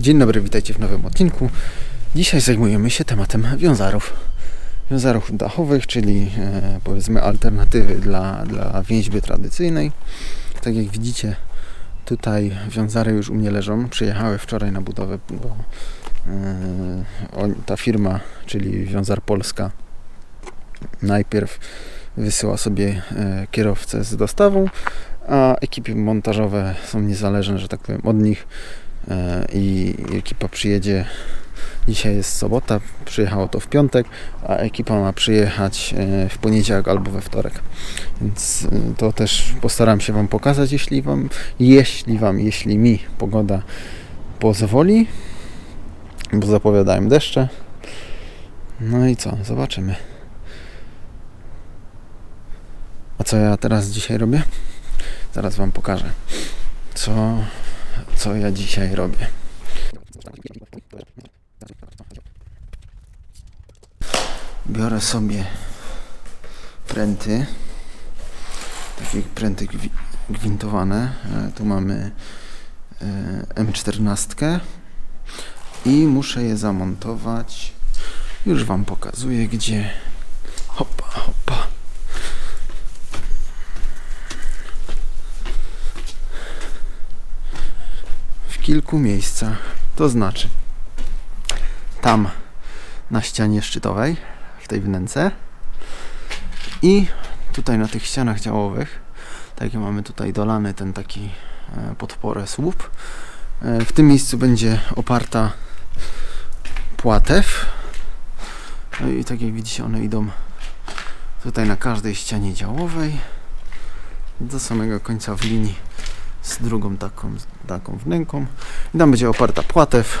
Dzień dobry, witajcie w nowym odcinku. Dzisiaj zajmujemy się tematem wiązarów. Wiązarów dachowych, czyli e, powiedzmy alternatywy dla, dla więźby tradycyjnej. Tak jak widzicie, tutaj wiązary już u mnie leżą. Przyjechały wczoraj na budowę, bo e, ta firma, czyli Wiązar Polska, najpierw wysyła sobie e, kierowcę z dostawą, a ekipy montażowe są niezależne, że tak powiem, od nich i ekipa przyjedzie. Dzisiaj jest sobota, przyjechało to w piątek, a ekipa ma przyjechać e, w poniedziałek albo we wtorek. Więc e, to też postaram się Wam pokazać, jeśli Wam, jeśli Wam, jeśli mi pogoda pozwoli, bo zapowiadałem deszcze. No i co, zobaczymy. A co ja teraz dzisiaj robię? Zaraz Wam pokażę. Co co ja dzisiaj robię. Biorę sobie pręty, takie pręty gwi- gwintowane. E, Tu mamy e, M14 i muszę je zamontować. Już Wam pokazuję gdzie. Kilku miejscach. To znaczy, tam na ścianie szczytowej, w tej wnęce i tutaj na tych ścianach działowych, takie mamy tutaj dolany ten taki e, podporę słup. E, W tym miejscu będzie oparta płatew. No i tak jak widzicie, one idą tutaj na każdej ścianie działowej do samego końca w linii z drugą taką, taką wnęką. I tam będzie oparta płatew.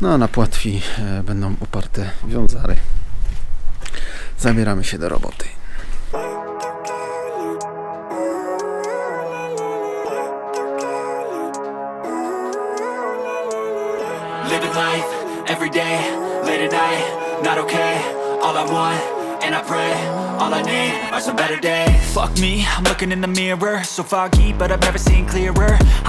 No a na płatwi e, będą oparte wiązary. Zabieramy się do roboty. Me, I'm looking in the mirror, so foggy, but I've never seen clearer.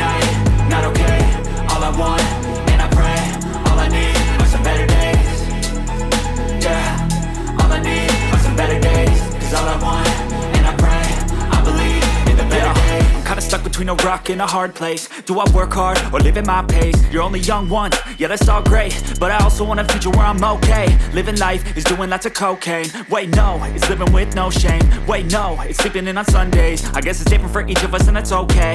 night, not okay. All I want, and I pray, all I need are some better days. Yeah, all I need are some better days. Cause all I want, and I pray, I believe in the better days. I'm kinda stuck between a rock and a hard place. Do I work hard or live at my pace? You're only young once, yeah, that's all great. But I also want a future where I'm okay. Living life is doing lots of cocaine. Wait, no, it's living with no shame. Wait, no, it's sleeping in on Sundays. I guess it's different for each of us, and that's okay.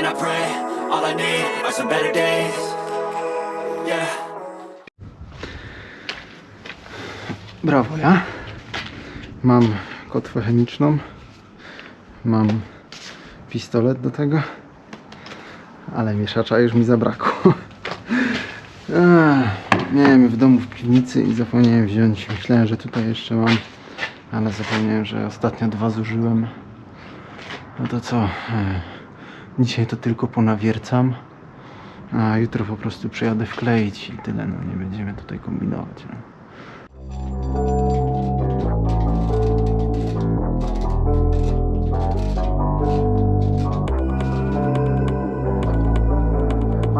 and I pray, all I need are some better days. Yeah. Brawo ja. Mam kotwę chemiczną. Mam pistolet do tego. Ale mieszacza już mi zabrakło. Ech, Miałem w domu w piwnicy i zapomniałem wziąć. Myślałem, że tutaj jeszcze mam. Ale zapomniałem, że ostatnio dwa zużyłem. No to co? e, Dzisiaj to tylko ponawiercam. A jutro po prostu przyjadę wkleić i tyle. No nie będziemy tutaj kombinować. No.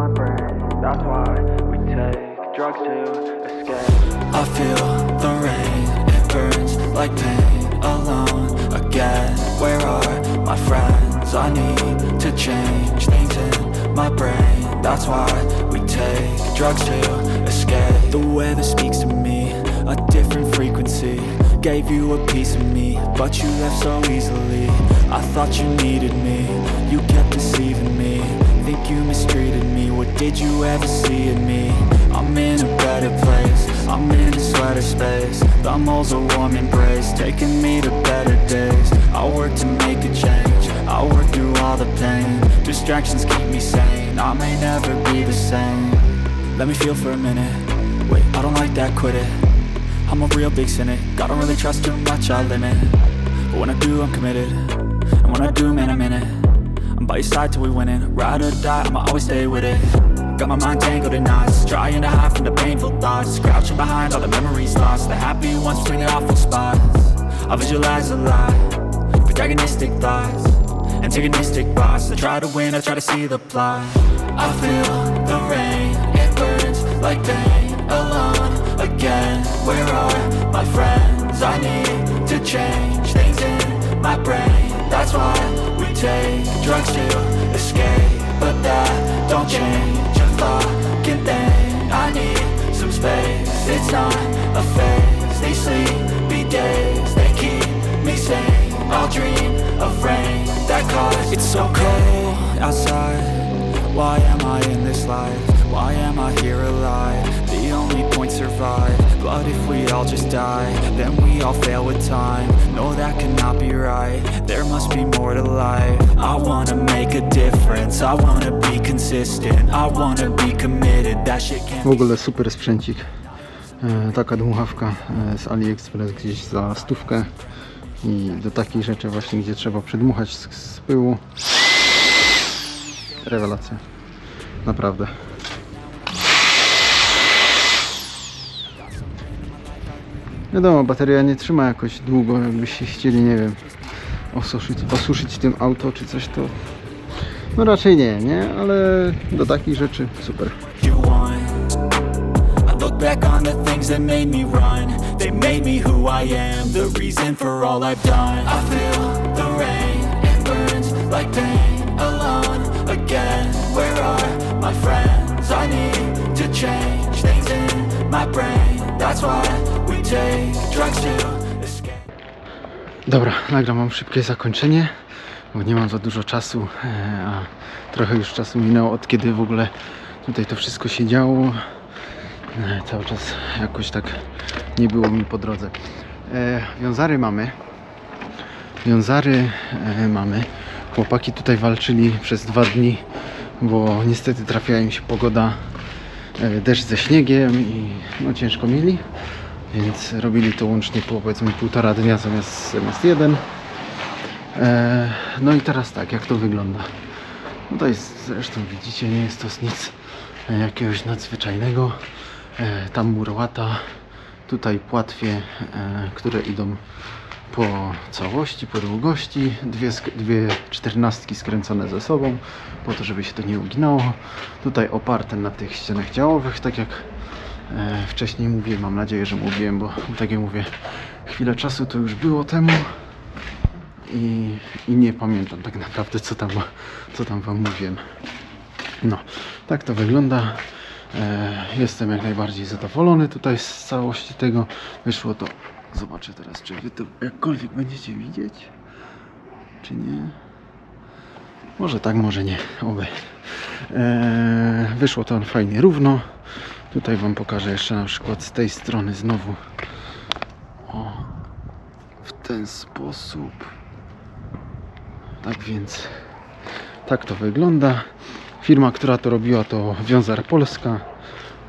my brain. That's why we take drugs to escape. I feel the rain, it burns like pain alone again. Where are my friends? I need to change things in my brain. That's why we take drugs to escape. The weather speaks to me, a different frequency. Gave you a piece of me, but you left so easily. I thought you needed me, you kept deceiving me. Think you mistreated me, what did you ever see in me? I'm in a better place, I'm in a sweater space. The moles a warm embrace, taking me to better days. I work to make a change, I work through all the Distractions keep me sane, I may never be the same. Let me feel for a minute. Wait, I don't like that, quit it. I'm a real big cynic. God don't really trust too much, I limit. But when I do, I'm committed. And when I do, man, I'm in it. I'm by your side till we winning. Ride or die, I'ma always stay with it. Got my mind tangled in knots, trying to hide from the painful thoughts. Crouching behind all the memories lost, the happy ones between the awful spots. I visualize a lot, protagonistic thoughts, antagonistic boss I try to win, I try to see the plot. I feel the rain, it burns like pain alone again. Where are my friends? I need to change things in my brain. That's why we take drugs to escape, but that don't change a fucking thing. I need some space. It's not a phase. These sleepy days they keep me sane. I'll dream of rain that cause it's so cold outside. Why am I in this life? Why am I here alive? The only point survive. But if we all just die, then we all fail with time. No, that cannot be right. There must be more to life. I wanna make a difference. I wanna be consistent. I wanna be committed. That shit can't W ogóle super sprzęcik. Taka dmuchawka z AliExpress gdzieś za stówkę. I do takich rzeczy właśnie, gdzie trzeba przedmuchać z, z pyłu. Rewelacja. Naprawdę. Wiadomo, bateria nie trzyma jakoś długo, jakbyście chcieli, nie wiem, osuszyć, osuszyć tym auto czy coś, to no raczej nie, nie? Ale do takich rzeczy super. Back on the things that made me run. They made me who I am, the reason for all I've done. I feel the rain, it burns like pain alone again. Where are my friends? I need to change things in my brain. That's why we take drugs to. Dobra, nagram wam szybkie zakończenie, bo nie mam za dużo czasu, e, a trochę już czasu minęło od kiedy w ogóle tutaj to wszystko się działo. E, Cały czas jakoś tak nie było mi po drodze. E, Wiązary mamy. Wiązary e, mamy. Chłopaki tutaj walczyli przez dwa dni, bo niestety trafiła im się pogoda e, deszcz ze śniegiem i no ciężko mieli. Więc robili to łącznie po powiedzmy półtora dnia zamiast, zamiast jeden. E, no i teraz tak, jak to wygląda? No to jest, zresztą widzicie, nie jest to nic jakiegoś nadzwyczajnego. E, tam murłata, tutaj płatwie, e, które idą po całości, po długości, dwie, dwie czternastki skręcone ze sobą, po to, żeby się to nie uginało. Tutaj oparte na tych ścianach działowych, tak jak e, wcześniej mówiłem, mam nadzieję, że mówiłem, bo tak jak mówię, chwilę czasu to już było temu i, i nie pamiętam tak naprawdę, co tam, co tam Wam mówiłem. No, tak to wygląda. E, jestem jak najbardziej zadowolony tutaj z całości tego. Wyszło to. Zobaczę teraz, czy Wy to jakkolwiek będziecie widzieć, czy nie. Może tak, może nie. Oby. E, wyszło to fajnie równo. Tutaj Wam pokażę jeszcze na przykład z tej strony znowu. O, w ten sposób. Tak więc tak to wygląda. Firma, która to robiła to Wiązar Polska.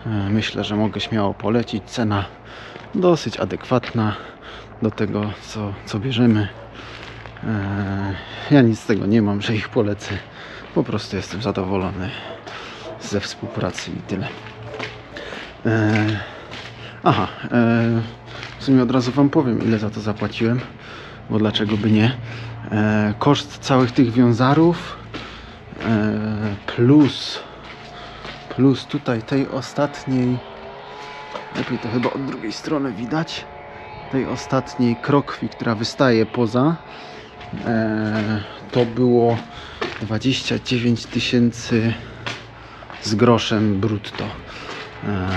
E, Myślę, że mogę śmiało polecić. Cena dosyć adekwatna do tego, co, co bierzemy. E, Ja nic z tego nie mam, że ich polecę. Po prostu jestem zadowolony ze współpracy i tyle. E, Aha, w sumie od razu Wam powiem, ile za to zapłaciłem, bo dlaczego by nie. Koszt całych tych wiązarów plus plus tutaj tej ostatniej lepiej to chyba od drugiej strony widać tej ostatniej krokwi, która wystaje poza e, to było 29 tysięcy z groszem brutto. E,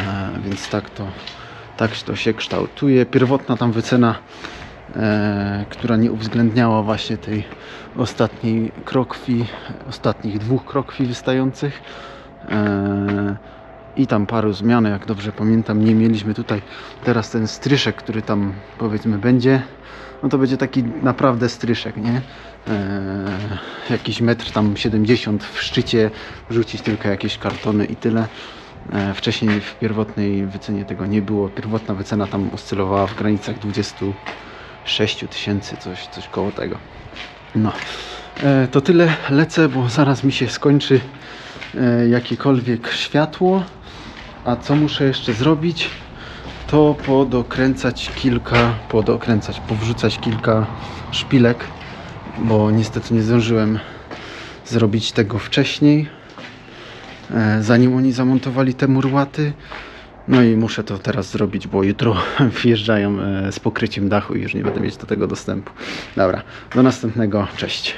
więc tak to, tak to się kształtuje. Pierwotna tam wycena, e, która nie uwzględniała właśnie tej ostatniej krokwi, ostatnich dwóch krokwi wystających. E, i tam paru zmian, jak dobrze pamiętam, nie mieliśmy tutaj teraz ten stryszek, który tam powiedzmy będzie, no to będzie taki naprawdę stryszek, nie? Eee, jakiś metr tam 70 w szczycie, wrzucić tylko jakieś kartony i tyle. Eee, wcześniej w pierwotnej wycenie tego nie było. Pierwotna wycena tam oscylowała w granicach 26 tysięcy, coś, coś koło tego. No, e, to tyle. Lecę, bo zaraz mi się skończy e, jakiekolwiek światło. A co muszę jeszcze zrobić? To podokręcać kilka, podokręcać, powrzucać kilka szpilek, bo niestety nie zdążyłem zrobić tego wcześniej, e, zanim oni zamontowali te murłaty. No i muszę to teraz zrobić, bo jutro wjeżdżają e, z pokryciem dachu i już nie będę mieć do tego dostępu. Dobra, do następnego, cześć.